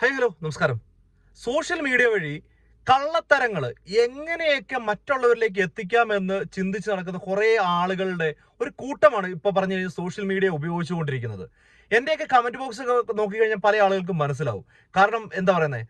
Hi hello നമസ്കാരം. Social media വഴി കള്ളത്തരങ്ങൾ എങ്ങനെയൊക്കെ മറ്റുള്ളവരിലേക്ക് എത്തിക്കാമെന്ന് ചിന്തിച്ച് നടക്കുന്ന കുറേ ആളുകളുടെ ഒരു കൂട്ടമാണ് ഇപ്പോൾ പറഞ്ഞു കഴിഞ്ഞാൽ സോഷ്യൽ മീഡിയ ഉപയോഗിച്ചുകൊണ്ടിരിക്കുന്നത്. എന്റെയൊക്കെ കമന്റ് ബോക്സ് ഒക്കെ നോക്കിക്കഴിഞ്ഞാൽ പല ആളുകൾക്കും മനസ്സിലാവും. കാരണം എന്താ പറയുന്നത്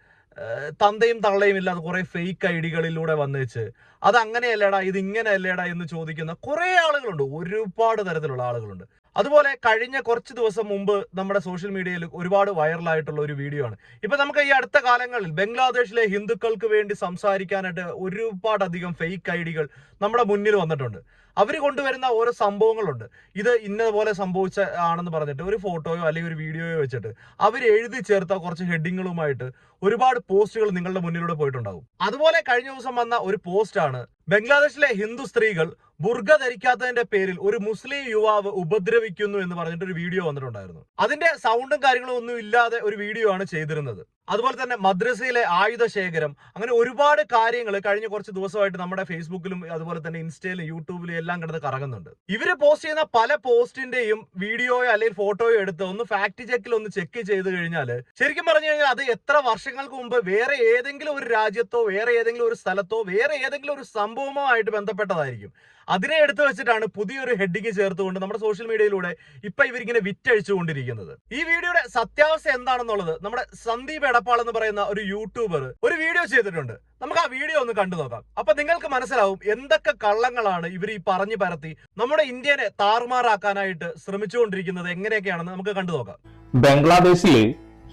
തന്തയും തള്ളയും ഇല്ലാതെ കുറേ ഫേക്ക് ഐ ഡികളിലൂടെ വന്നേച്ച് അത് അങ്ങനെയല്ലേടാ ഇത് ഇങ്ങനെയല്ലേടാ എന്ന് ചോദിക്കുന്ന കുറേ ആളുകളുണ്ട്. ഒരുപാട് തരത്തിലുള്ള ആളുകളുണ്ട്. അതുപോലെ കഴിഞ്ഞ കുറച്ച് ദിവസം മുമ്പ് നമ്മുടെ സോഷ്യൽ മീഡിയയിൽ ഒരുപാട് വൈറലായിട്ടുള്ള ഒരു വീഡിയോ ആണ്. ഇപ്പൊ നമുക്ക് ഈ അടുത്ത കാലങ്ങളിൽ ബംഗ്ലാദേശിലെ ഹിന്ദുക്കൾക്ക് വേണ്ടി സംസാരിക്കാനായിട്ട് ഒരുപാട് അധികം ഫേക്ക് ഐഡികൾ നമ്മുടെ മുന്നിൽ വന്നിട്ടുണ്ട്. അവർ കൊണ്ടുവരുന്ന ഓരോ സംഭവങ്ങളുണ്ട്. ഇത് ഇന്നതുപോലെ സംഭവിച്ച ആണെന്ന് പറഞ്ഞിട്ട് ഒരു ഫോട്ടോയോ അല്ലെങ്കിൽ ഒരു വീഡിയോയോ വെച്ചിട്ട് അവർ എഴുതി ചേർത്ത കുറച്ച് ഹെഡിങ്ങുകളുമായിട്ട് ഒരുപാട് പോസ്റ്റുകൾ നിങ്ങളുടെ മുന്നിലൂടെ പോയിട്ടുണ്ടാകും. അതുപോലെ കഴിഞ്ഞ ദിവസം വന്ന ഒരു പോസ്റ്റാണ് ബംഗ്ലാദേശിലെ ഹിന്ദു സ്ത്രീകൾ ബുർഗ ധരിക്കാത്തതിന്റെ പേരിൽ ഒരു മുസ്ലിം യുവാവ് ഉപദ്രവിക്കുന്നു എന്ന് പറഞ്ഞിട്ട് ഒരു വീഡിയോ വന്നിട്ടുണ്ടായിരുന്നു. അതിന്റെ സൗണ്ടും കാര്യങ്ങളും ഒന്നും ഇല്ലാതെ ഒരു വീഡിയോ ആണ് ചെയ്തിരുന്നത്. അതുപോലെ തന്നെ മദ്രസയിലെ ആയുധ ശേഖരം. അങ്ങനെ ഒരുപാട് കാര്യങ്ങൾ കഴിഞ്ഞ കുറച്ച് ദിവസമായിട്ട് നമ്മുടെ ഫേസ്ബുക്കിലും അതുപോലെ തന്നെ ഇൻസ്റ്റയിലും യൂട്യൂബിലും എല്ലാം കിടന്ന് കറങ്ങുന്നുണ്ട്. ഇവർ പോസ്റ്റ് ചെയ്യുന്ന പല പോസ്റ്റിന്റെയും വീഡിയോയോ അല്ലെങ്കിൽ ഫോട്ടോയോ എടുത്ത് ഒന്ന് ഫാക്ട് ചെക്കിൽ ഒന്ന് ചെക്ക് ചെയ്ത് കഴിഞ്ഞാൽ ശരിക്കും പറഞ്ഞു കഴിഞ്ഞാൽ അത് എത്ര വർഷങ്ങൾക്ക് മുമ്പ് വേറെ ഏതെങ്കിലും ഒരു രാജ്യത്തോ വേറെ ഏതെങ്കിലും ഒരു സ്ഥലത്തോ വേറെ ഏതെങ്കിലും ഒരു സംഭവമോ ആയിട്ട് ബന്ധപ്പെട്ടതായിരിക്കും. അതിനെ എടുത്തു വെച്ചിട്ടാണ് പുതിയൊരു ഹെഡിങ് ചേർത്തുകൊണ്ട് നമ്മുടെ സോഷ്യൽ മീഡിയയിലൂടെ ഇപ്പൊ ഇവരിങ്ങനെ വിറ്റഴിച്ചുകൊണ്ടിരിക്കുന്നത്. ഈ വീഡിയോയുടെ സത്യാവസ്ഥ എന്താണെന്നുള്ളത് നമ്മുടെ സന്ദീപ് എടപ്പാൾ എന്ന് പറയുന്ന ഒരു യൂട്യൂബർ ഒരു വീഡിയോ ചെയ്തിട്ടുണ്ട്. നമുക്ക് ആ വീഡിയോ ഒന്ന് കണ്ടു നോക്കാം. അപ്പൊ നിങ്ങൾക്ക് മനസ്സിലാവും എന്തൊക്കെ കള്ളങ്ങളാണ് ഇവർ ഈ പറഞ്ഞു പരത്തി നമ്മുടെ ഇന്ത്യനെ താറുമാറാക്കാനായിട്ട് ശ്രമിച്ചുകൊണ്ടിരിക്കുന്നത് എങ്ങനെയൊക്കെയാണെന്ന് നമുക്ക് കണ്ടു നോക്കാം. ബംഗ്ലാദേശിൽ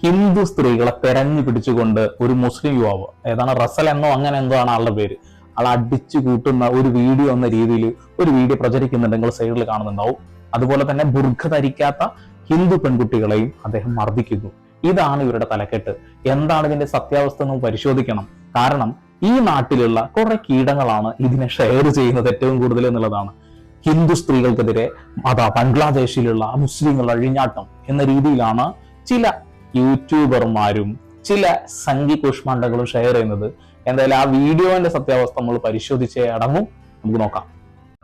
ഹിന്ദു സ്ത്രീകളെ തെരഞ്ഞു പിടിച്ചുകൊണ്ട് ഒരു മുസ്ലിം യുവാവ് ഏതാണ് റസൽ എന്നോ അങ്ങനെ എന്തോ ആണ് ആളുടെ പേര് ആൾ അടിച്ചു കൂട്ടുന്ന ഒരു വീഡിയോ എന്ന രീതിയിൽ ഒരു വീഡിയോ പ്രചരിക്കുന്നുണ്ട്. നിങ്ങൾ സൈഡിൽ കാണുന്നുണ്ടാവും. അതുപോലെ തന്നെ ബുർഖ ധരിക്കാത്ത ഹിന്ദു പെൺകുട്ടികളെയും അദ്ദേഹം മർദ്ദിക്കുന്നു. ഇതാണ് ഇവരുടെ തലക്കെട്ട്. എന്താണ് ഇതിന്റെ സത്യാവസ്ഥ എന്ന് പരിശോധിക്കണം. കാരണം ഈ നാട്ടിലുള്ള കുറെ കീടങ്ങളാണ് ഇതിനെ ഷെയർ ചെയ്യുന്നത് ഏറ്റവും കൂടുതൽ എന്നുള്ളതാണ്. ഹിന്ദു സ്ത്രീകൾക്കെതിരെ അതാ ബംഗ്ലാദേശിലുള്ള മുസ്ലിങ്ങൾ അഴിഞ്ഞാട്ടം എന്ന രീതിയിലാണ് ചില യൂട്യൂബർമാരും ചില സംഗി കുഷ്മാണ്ടകളും ഷെയർ ചെയ്യുന്നത്. എന്തായാലും ആ വീഡിയോന്റെ സത്യാവസ്ഥ നമ്മൾ പരിശോധിച്ചേ അടങ്ങും. നമുക്ക് നോക്കാം.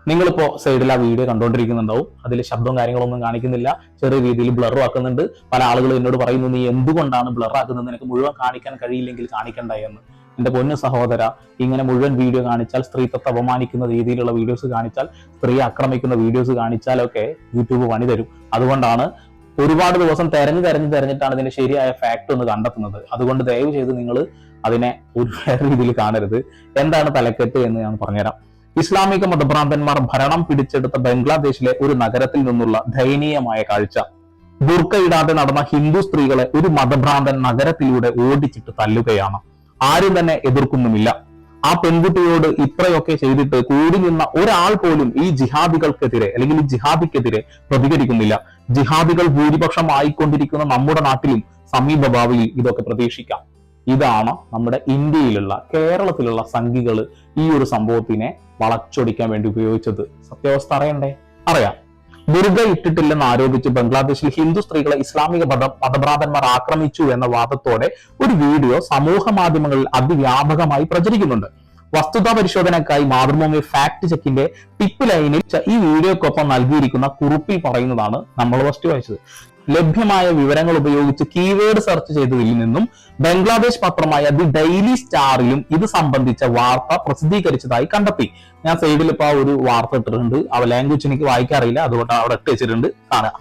നിങ്ങളിപ്പോ സൈഡിൽ ആ വീഡിയോ കണ്ടുകൊണ്ടിരിക്കുന്നുണ്ടാവും അതിൽ ശബ്ദവും കാര്യങ്ങളൊന്നും കാണിക്കുന്നില്ല. ചെറിയ രീതിയിൽ ബ്ലർ ആക്കുന്നുണ്ട്. പല ആളുകളും എന്നോട് പറയുന്നു നീ എന്തുകൊണ്ടാണ് ബ്ലർ ആക്കുന്നത്? നിനക്ക് മുഴുവൻ കാണിക്കാൻ കഴിയില്ലെങ്കിൽ കാണിക്കണ്ട എന്ന്. എന്റെ പൊന്നു സഹോദര ഇങ്ങനെ മുഴുവൻ വീഡിയോ കാണിച്ചാൽ സ്ത്രീത്വത്തെ അപമാനിക്കുന്ന രീതിയിലുള്ള വീഡിയോസ് കാണിച്ചാൽ സ്ത്രീ ആക്രമിക്കുന്ന വീഡിയോസ് കാണിച്ചാലൊക്കെ യൂട്യൂബ് പണി തരും. അതുകൊണ്ടാണ് ഒരുപാട് ദിവസം തെരഞ്ഞു തെരഞ്ഞു തെരഞ്ഞിട്ടാണ് ഇതിന്റെ ശരിയായ ഫാക്ട് ഒന്ന് കണ്ടെത്തുന്നത്. അതുകൊണ്ട് ദയവ് ചെയ്ത് നിങ്ങൾ അതിനെ ഒരു രീതിയിൽ കാണരുത്. എന്താണ് തലക്കെട്ട് എന്ന് ഞാൻ പറഞ്ഞുതരാം. ഇസ്ലാമിക മതഭ്രാന്തന്മാർ ഭരണം പിടിച്ചെടുത്ത ബംഗ്ലാദേശിലെ ഒരു നഗരത്തിൽ നിന്നുള്ള ദയനീയമായ കാഴ്ച. ബുർക്കയിടാതെ നടന്ന ഹിന്ദു സ്ത്രീകളെ ഒരു മതഭ്രാന്തൻ നഗരത്തിലൂടെ ഓടിച്ചിട്ട് തല്ലുകയാണ്. ആരും തന്നെ എതിർക്കുന്നുമില്ല. ആ പെൺകുട്ടിയോട് ഇത്രയൊക്കെ ചെയ്തിട്ട് കൂടി നിന്ന ഒരാൾ പോലും ഈ ജിഹാദികൾക്കെതിരെ അല്ലെങ്കിൽ ഈ ജിഹാദിക്കെതിരെ പ്രതികരിക്കുന്നില്ല. ജിഹാദികൾ ഭൂരിപക്ഷം ആയിക്കൊണ്ടിരിക്കുന്ന നമ്മുടെ നാട്ടിലും സമീപ ഭാവിയിൽ ഇതൊക്കെ പ്രതീക്ഷിക്കാം. ഇതാണ് നമ്മുടെ ഇന്ത്യയിലുള്ള കേരളത്തിലുള്ള സംഘികൾ ഈ ഒരു സംഭവത്തിനെ വളച്ചൊടിക്കാൻ വേണ്ടി ഉപയോഗിച്ചത്. സത്യാവസ്ഥ അറിയണ്ടേ? അറിയാം. ദുർഗ ഇട്ടിട്ടില്ലെന്ന് ആരോപിച്ച് ബംഗ്ലാദേശിൽ ഹിന്ദു സ്ത്രീകളെ ഇസ്ലാമിക മത മതഭ്രാന്തന്മാർ ആക്രമിച്ചു എന്ന വാദത്തോടെ ഒരു വീഡിയോ സമൂഹ മാധ്യമങ്ങളിൽ അതിവ്യാപകമായി പ്രചരിക്കുന്നുണ്ട്. വസ്തുതാ പരിശോധനയ്ക്കായി മാതൃഭൂമി ഫാക്ട് ചെക്കിന്റെ ടിപ്പ് ലൈനിൽ ഈ വീഡിയോക്കൊപ്പം നൽകിയിരിക്കുന്ന കുറിപ്പിൽ പറയുന്നതാണ് നമ്മൾ ഫസ്റ്റ് വായിച്ചത്. ലഭ്യമായ വിവരങ്ങൾ ഉപയോഗിച്ച് കീവേഡ് സെർച്ച് ചെയ്തതിൽ നിന്നും ബംഗ്ലാദേശ് പത്രമായ ദി ഡെയിലി സ്റ്റാറിലും ഇത് സംബന്ധിച്ച വാർത്ത പ്രസിദ്ധീകരിച്ചതായി കണ്ടെത്തി. ഞാൻ സൈഡിൽ ഇപ്പൊ ആ ഒരു വാർത്ത ഇട്ടിട്ടുണ്ട്. ആ ലാംഗ്വേജ് എനിക്ക് വായിക്കാറില്ല അതുകൊണ്ട് അവിടെ ഇട്ട് വെച്ചിട്ടുണ്ട്. കാണുക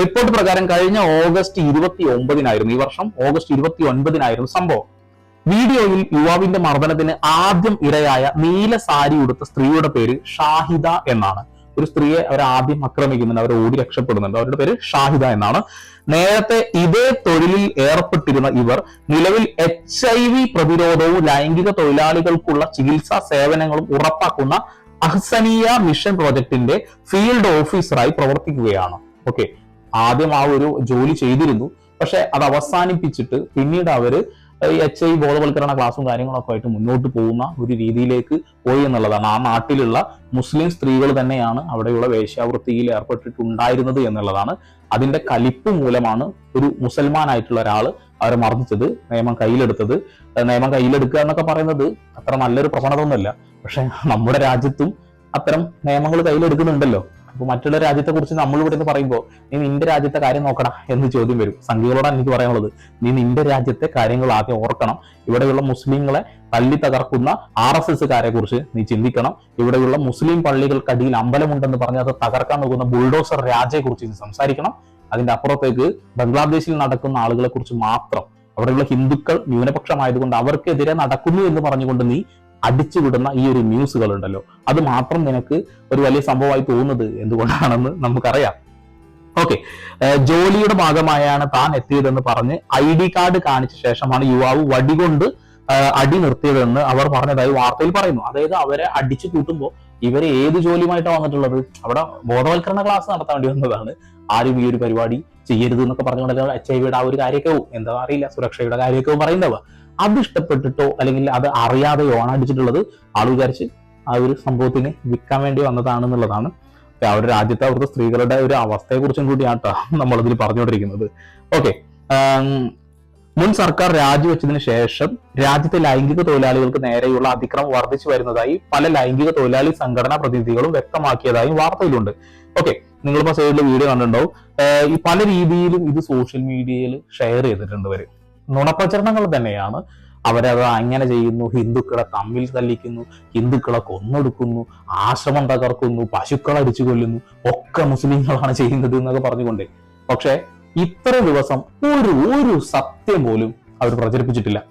റിപ്പോർട്ട് പ്രകാരം കഴിഞ്ഞ ഓഗസ്റ്റ് ഇരുപത്തി ഒമ്പതിനായിരുന്നു ഈ വർഷം. ഓഗസ്റ്റ് ഇരുപത്തി ഒൻപതിനായിരുന്നു സംഭവം. വീഡിയോയിൽ യുവാവിന്റെ മർദ്ദനത്തിന് ആദ്യം ഇരയായ നീല സാരി ഉടുത്ത സ്ത്രീയുടെ പേര് ഷാഹിദ എന്നാണ്. ഒരു സ്ത്രീയെ അവർ ആദ്യം ആക്രമിക്കുന്നുണ്ട് അവർ ഓടി രക്ഷപ്പെടുന്നുണ്ട്. അവരുടെ പേര് ഷാഹിദ എന്നാണ്. നേരത്തെ ഇതേ തൊഴിലിൽ ഏർപ്പെട്ടിരുന്ന ഇവർ നിലവിൽ എച്ച് ഐ വി പ്രതിരോധവും ലൈംഗിക തൊഴിലാളികൾക്കുള്ള ചികിത്സാ സേവനങ്ങളും ഉറപ്പാക്കുന്ന അഹ്സനിയ മിഷൻ പ്രോജക്ടിന്റെ ഫീൽഡ് ഓഫീസറായി പ്രവർത്തിക്കുകയാണ്. ഓക്കെ. ആദ്യം ആ ഒരു ജോലി ചെയ്തിരുന്നു. പക്ഷെ അത് അവസാനിപ്പിച്ചിട്ട് പിന്നീട് അവർ ഈ എച്ച് ഐ ബോധവൽക്കരണ ക്ലാസ്സും കാര്യങ്ങളൊക്കെ ആയിട്ട് മുന്നോട്ട് പോകുന്ന ഒരു രീതിയിലേക്ക് പോയി എന്നുള്ളതാണ്. ആ നാട്ടിലുള്ള മുസ്ലിം സ്ത്രീകൾ തന്നെയാണ് അവിടെയുള്ള വേശ്യാവൃത്തിയിൽ ഏർപ്പെട്ടിട്ടുണ്ടായിരുന്നത് എന്നുള്ളതാണ്. അതിന്റെ കലിപ്പ് മൂലമാണ് ഒരു മുസൽമാനായിട്ടുള്ള ഒരാൾ അവരെ മർദ്ദിച്ചത് നിയമം കയ്യിലെടുത്തത്. നിയമം കയ്യിലെടുക്കുക എന്നൊക്കെ പറയുന്നത് അത്ര നല്ലൊരു പ്രവണത ഒന്നുമല്ല പക്ഷെ നമ്മുടെ രാജ്യത്തും അത്തരം നിയമങ്ങൾ കയ്യിലെടുക്കുന്നുണ്ടല്ലോ. അപ്പൊ മറ്റുള്ള രാജ്യത്തെ കുറിച്ച് നമ്മൾ ഇവിടെ നിന്ന് പറയുമ്പോൾ നീ നിന്റെ രാജ്യത്തെ കാര്യം നോക്കടാ എന്ന് ചോദ്യം വരും. സംഘികളോടാണ് എനിക്ക് പറയാനുള്ളത്. നീ നിന്റെ രാജ്യത്തെ കാര്യങ്ങൾ ആദ്യം ഓർക്കണം. ഇവിടെയുള്ള മുസ്ലിങ്ങളെ തള്ളി തകർക്കുന്ന ആർ എസ് എസ്സുകാരെ കുറിച്ച് നീ ചിന്തിക്കണം. ഇവിടെയുള്ള മുസ്ലിം പള്ളികൾക്കടിയിൽ അമ്പലമുണ്ടെന്ന് പറഞ്ഞ് അത് തകർക്കാൻ നോക്കുന്ന ബുൾഡോസർ രാജയെ കുറിച്ച് നീ സംസാരിക്കണം. അതിന്റെ അപ്പുറത്തേക്ക് ബംഗ്ലാദേശിൽ നടക്കുന്ന ആളുകളെ കുറിച്ച് മാത്രം അവിടെയുള്ള ഹിന്ദുക്കൾ ന്യൂനപക്ഷമായതുകൊണ്ട് അവർക്കെതിരെ നടക്കുന്നു എന്ന് പറഞ്ഞുകൊണ്ട് നീ അടിച്ചുവിടുന്ന ഈ ഒരു ന്യൂസുകളുണ്ടല്ലോ. അത് മാത്രം നിനക്ക് ഒരു വലിയ സംഭവമായി തോന്നുന്നത് എന്തുകൊണ്ടാണെന്ന് നമുക്കറിയാം. ഓക്കെ ജോലിയുടെ ഭാഗമായാണ് താൻ എത്തിയതെന്ന് പറഞ്ഞ് ഐ ഡി കാർഡ് കാണിച്ച ശേഷമാണ് യുവാവ് വടികൊണ്ട് അടി നിർത്തിയതെന്ന് അവർ പറഞ്ഞതായി വാർത്തയിൽ പറയുന്നു. അതായത് അവരെ അടിച്ചു കൂട്ടുമ്പോൾ ഇവരെ ഏത് ജോലിയുമായിട്ടാണ് വന്നിട്ടുള്ളത്? അവിടെ ബോധവൽക്കരണ ക്ലാസ് നടത്താൻ വേണ്ടി വന്നതാണ്. ആരും ഈ ഒരു പരിപാടി ചെയ്യരുത് എന്നൊക്കെ പറഞ്ഞുകൊണ്ട് എച്ച് ഐ വിയുടെ ആ ഒരു കാര്യക്കവും എന്താ അറിയില്ല സുരക്ഷയുടെ കാര്യക്കവും പറയുന്നവ. അത് ഇഷ്ടപ്പെട്ടിട്ടോ അല്ലെങ്കിൽ അത് അറിയാതെയോ അടിച്ചിട്ടുള്ളത്. ആൾ വിചാരിച്ച് ആ ഒരു സംഭവത്തിന് വിൽക്കാൻ വേണ്ടി വന്നതാണെന്നുള്ളതാണ്. ആ ഒരു രാജ്യത്തെ അവിടുത്തെ സ്ത്രീകളുടെ ഒരു അവസ്ഥയെ കുറിച്ചും കേട്ടോ നമ്മളിതിൽ പറഞ്ഞുകൊണ്ടിരിക്കുന്നത്. ഓക്കെ. മുൻ സർക്കാർ രാജിവെച്ചതിന് ശേഷം രാജ്യത്തെ ലൈംഗിക തൊഴിലാളികൾക്ക് നേരെയുള്ള അതിക്രമം വർദ്ധിച്ചു വരുന്നതായി പല ലൈംഗിക തൊഴിലാളി സംഘടനാ പ്രതിനിധികളും വ്യക്തമാക്കിയതായും വാർത്തയിലുണ്ട്. ഓക്കെ. നിങ്ങളിപ്പോ സൈഡിൽ വീഡിയോ കണ്ടിട്ടുണ്ടാവും. ഈ പല രീതിയിലും ഇത് സോഷ്യൽ മീഡിയയിൽ ഷെയർ ചെയ്തിട്ടുണ്ട് ഇവർ. നുണപ്രചരണങ്ങൾ തന്നെയാണ്. അവരത് അങ്ങനെ ചെയ്യുന്നു ഹിന്ദുക്കളെ തമ്മിൽ തല്ലിക്കുന്നു ഹിന്ദുക്കളെ കൊന്നൊടുക്കുന്നു ആശ്രമം തകർക്കുന്നു പശുക്കളെ അടിച്ചു കൊല്ലുന്നു ഒക്കെ മുസ്ലിങ്ങളാണ് ചെയ്യുന്നത് എന്നൊക്കെ പറഞ്ഞുകൊണ്ട്. പക്ഷെ ഇത്ര ദിവസം ഒരു ഒരു സത്യം പോലും അവർ പ്രചരിപ്പിച്ചിട്ടില്ല.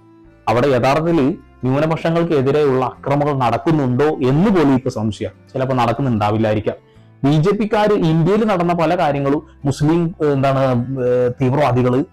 അവിടെ യഥാർത്ഥത്തിൽ ന്യൂനപക്ഷങ്ങൾക്കെതിരെയുള്ള അക്രമങ്ങൾ നടക്കുന്നുണ്ടോ എന്ന് പോലും ഇപ്പൊ സംശയം. ചിലപ്പോൾ നടക്കുന്നുണ്ടാവില്ലായിരിക്കാം. ബി ജെ പിക്കാര് ഇന്ത്യയിൽ നടന്ന പല കാര്യങ്ങളും മുസ്ലിം എന്താണ് തീവ്രവാദികൾ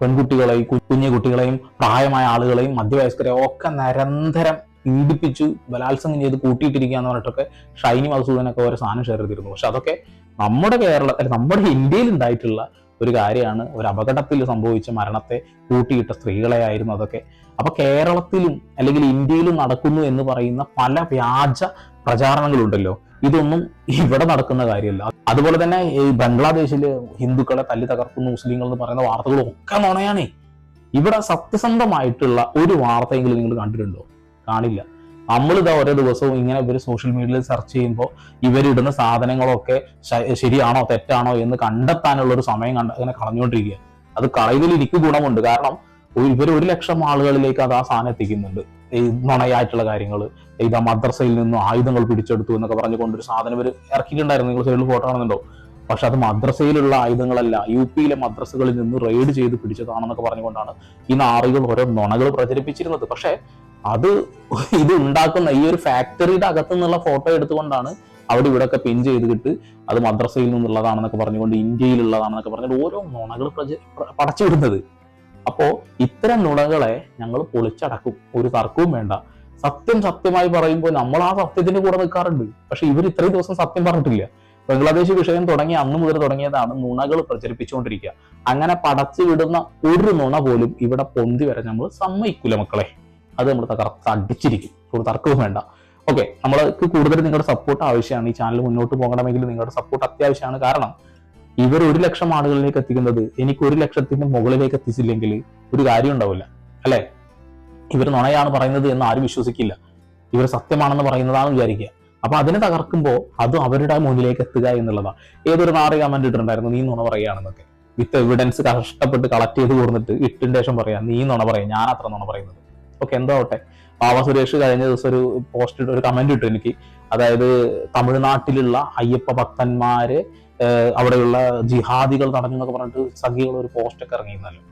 പെൺകുട്ടികളെയും കുഞ്ഞു കുട്ടികളെയും പ്രായമായ ആളുകളെയും മധ്യവയസ്കരെയും ഒക്കെ നിരന്തരം പീഡിപ്പിച്ചു ബലാത്സംഗം ചെയ്ത് കൂട്ടിയിട്ടിരിക്കുക എന്ന് പറഞ്ഞിട്ടൊക്കെ ഷൈനി മധുസൂദനൊക്കെ ഓരോ സാധനം ഷെയർ ചെയ്തിരുന്നു. പക്ഷെ അതൊക്കെ നമ്മുടെ കേരള നമ്മുടെ ഇന്ത്യയിൽ ഉണ്ടായിട്ടുള്ള ഒരു കാര്യമാണ്. ഒരു അപകടത്തിൽ സംഭവിച്ച മരണത്തെ കൂട്ടിയിട്ട സ്ത്രീകളെ ആയിരുന്നു അതൊക്കെ. അപ്പൊ കേരളത്തിലും അല്ലെങ്കിൽ ഇന്ത്യയിലും നടക്കുന്നു എന്ന് പറയുന്ന പല വ്യാജ പ്രചാരണങ്ങളുണ്ടല്ലോ. ഇതൊന്നും ഇവിടെ നടക്കുന്ന കാര്യമല്ല. അതുപോലെ തന്നെ ഈ ബംഗ്ലാദേശിൽ ഹിന്ദുക്കളെ തല്ലി തകർക്കുന്നു മുസ്ലിങ്ങൾ എന്ന് പറയുന്ന വാർത്തകളും ഒക്കെ നുണയാണേ. ഇവിടെ സത്യസന്ധമായിട്ടുള്ള ഒരു വാർത്തയെങ്കിലും നിങ്ങൾ കണ്ടിട്ടുണ്ടോ? കാണില്ല. നമ്മളിതാ ഓരോ ദിവസവും ഇങ്ങനെ ഇവർ സോഷ്യൽ മീഡിയയിൽ സെർച്ച് ചെയ്യുമ്പോൾ ഇവരിടുന്ന സാധനങ്ങളൊക്കെ ശരിയാണോ തെറ്റാണോ എന്ന് കണ്ടെത്താനുള്ള ഒരു സമയം കണ്ട അങ്ങനെ കളഞ്ഞുകൊണ്ടിരിക്കുക അത് കളയുന്നതിൽ എനിക്ക് ഗുണമുണ്ട്. കാരണം ഇവർ ഒരു ലക്ഷം ആളുകളിലേക്ക് അത് ആ സാധനം എത്തിക്കുന്നുണ്ട്. ഈ നുണയായിട്ടുള്ള കാര്യങ്ങൾ ഇതാ മദ്രസയിൽ നിന്നും ആയുധങ്ങൾ പിടിച്ചെടുത്തു എന്നൊക്കെ പറഞ്ഞുകൊണ്ട് ഒരു സാധനം ഇവർ ഇറക്കിയിട്ടുണ്ടായിരുന്നു. നിങ്ങൾ സൈഡിൽ ഫോട്ടോ കാണുന്നുണ്ടോ? പക്ഷെ അത് മദ്രസയിലുള്ള ആയുധങ്ങളല്ല യു പിയിലെ മദ്രസകളിൽ നിന്ന് റെയ്ഡ് ചെയ്ത് പിടിച്ചതാണെന്നൊക്കെ പറഞ്ഞുകൊണ്ടാണ് ഈ നാറികൾ ഓരോ നുണകൾ പ്രചരിപ്പിച്ചിരുന്നത്. പക്ഷെ അത് ഇത് ഉണ്ടാക്കുന്ന ഈ ഒരു ഫാക്ടറിയുടെ അകത്തു നിന്നുള്ള ഫോട്ടോ എടുത്തുകൊണ്ടാണ് അവിടെ ഇവിടെ ഒക്കെ പിൻ ചെയ്തിട്ട് അത് മദ്രസയിൽ നിന്നുള്ളതാണെന്നൊക്കെ പറഞ്ഞുകൊണ്ട് ഇന്ത്യയിലുള്ളതാണെന്നൊക്കെ പറഞ്ഞുകൊണ്ട് ഓരോ നുണകൾ പ്രച പ്ര- പടച്ചുവിടുന്നത്. അപ്പോ ഇത്തരം നുണകളെ ഞങ്ങൾ പൊളിച്ചടക്കും. ഒരു തർക്കവും വേണ്ട. സത്യം സത്യമായി പറയുമ്പോൾ നമ്മൾ ആ സത്യത്തിന്റെ കൂടെ നിൽക്കാറുണ്ട്. പക്ഷെ ഇവർ ഇത്രയും ദിവസം സത്യം പറഞ്ഞിട്ടില്ല. ബംഗ്ലാദേശ് വിഷയം തുടങ്ങി അന്ന് മുതൽ തുടങ്ങിയതാണ് നുണകൾ പ്രചരിപ്പിച്ചുകൊണ്ടിരിക്കുക. അങ്ങനെ പടച്ചു വിടുന്ന ഒരു നുണ പോലും ഇവിടെ പൊന്തി വരെ നമ്മൾ സമ്മതിക്കൂല മക്കളെ. അത് നമ്മൾ തകർത്ത് അടിച്ചിരിക്കും. ഒരു തർക്കവും വേണ്ട. ഓക്കെ നമ്മൾക്ക് കൂടുതൽ നിങ്ങളുടെ സപ്പോർട്ട് ആവശ്യമാണ്. ഈ ചാനൽ മുന്നോട്ട് പോകണമെങ്കിൽ നിങ്ങളുടെ സപ്പോർട്ട് അത്യാവശ്യമാണ്. കാരണം ഇവർ ഒരു ലക്ഷം ആളുകളിലേക്ക് എത്തിക്കുന്നത് എനിക്ക് ഒരു ലക്ഷത്തിന്റെ മുകളിലേക്ക് എത്തിച്ചില്ലെങ്കിൽ ഒരു കാര്യം ഉണ്ടാവില്ല അല്ലെ? ഇവർ നുണയാണ് പറയുന്നത് എന്ന് ആരും വിശ്വസിക്കില്ല. ഇവർ സത്യമാണെന്ന് പറയുന്നതാണ് വിചാരിക്കുക. അപ്പൊ അതിനെ തകർക്കുമ്പോൾ അത് അവരുടെ മുന്നിലേക്ക് എത്തുക എന്നുള്ളതാണ്. ഏതൊരു നാറി കമന്റ് ഇട്ടിട്ടുണ്ടായിരുന്നു നീ നുണ പറയുകയാണെന്നൊക്കെ. വിത്ത് എവിഡൻസ് കഷ്ടപ്പെട്ട് കളക്ട് ചെയ്ത് കൊടുത്തിട്ട് ഇട്ടിന്റെ ശേഷം പറയാം നീ നുണ പറയാം ഞാൻ അത്ര നുണ പറയുന്നത്. ഓക്കെ എന്തോ ആവട്ടെ പാവ സുരേഷ് കഴിഞ്ഞ ദിവസം ഒരു പോസ്റ്റ് ഒരു കമന്റ് ഇട്ടു എനിക്ക്. അതായത് തമിഴ്നാട്ടിലുള്ള അയ്യപ്പ ഭക്തന്മാര് അവിടെയുള്ള ജിഹാദികൾ തടഞ്ഞു എന്നൊക്കെ പറഞ്ഞിട്ട് സഖികൾ ഒരു പോസ്റ്റ് ഒക്കെ ഇറങ്ങിയിരുന്നല്ലോ.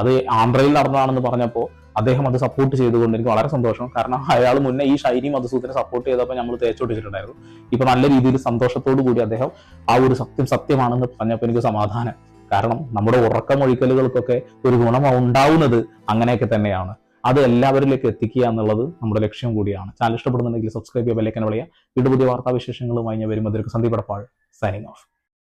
അത് ആന്ധ്രയിൽ നടന്നതാണെന്ന് പറഞ്ഞപ്പോൾ അദ്ദേഹം അത് സപ്പോർട്ട് ചെയ്തുകൊണ്ട് എനിക്ക് വളരെ സന്തോഷം. കാരണം അയാൾ മുന്നേ ഈ ഷൈനി മധുസൂദനെ സപ്പോർട്ട് ചെയ്തപ്പോൾ നമ്മൾ തേച്ചോട്ടിച്ചിട്ടുണ്ടായിരുന്നു ഇപ്പൊ നല്ല രീതിയിൽ സന്തോഷത്തോടു കൂടി അദ്ദേഹം ആ ഒരു സത്യം സത്യമാണെന്ന് പറഞ്ഞപ്പോൾ എനിക്ക് സമാധാനം. കാരണം നമ്മുടെ ഉറക്കമൊഴിക്കലുകൾക്കൊക്കെ ഒരു ഗുണം ഉണ്ടാവുന്നത് അങ്ങനെയൊക്കെ തന്നെയാണ്. അത് എല്ലാവരിലേക്ക് എത്തിക്കുക എന്നുള്ളത് നമ്മുടെ ലക്ഷ്യം കൂടിയാണ്. ചാനൽ ഇഷ്ടപ്പെടുന്നുണ്ടെങ്കിൽ സബ്സ്ക്രൈബ് ചെയ്യുക ബെല്ലൈക്കൻ വിളിക്കുക വീണ്ടും പുതിയ വാർത്താവിശേഷങ്ങളുമായി ഞാൻ വരും സന്ദീപ് എടപ്പാൾ സൈനിങ് ഓഫ്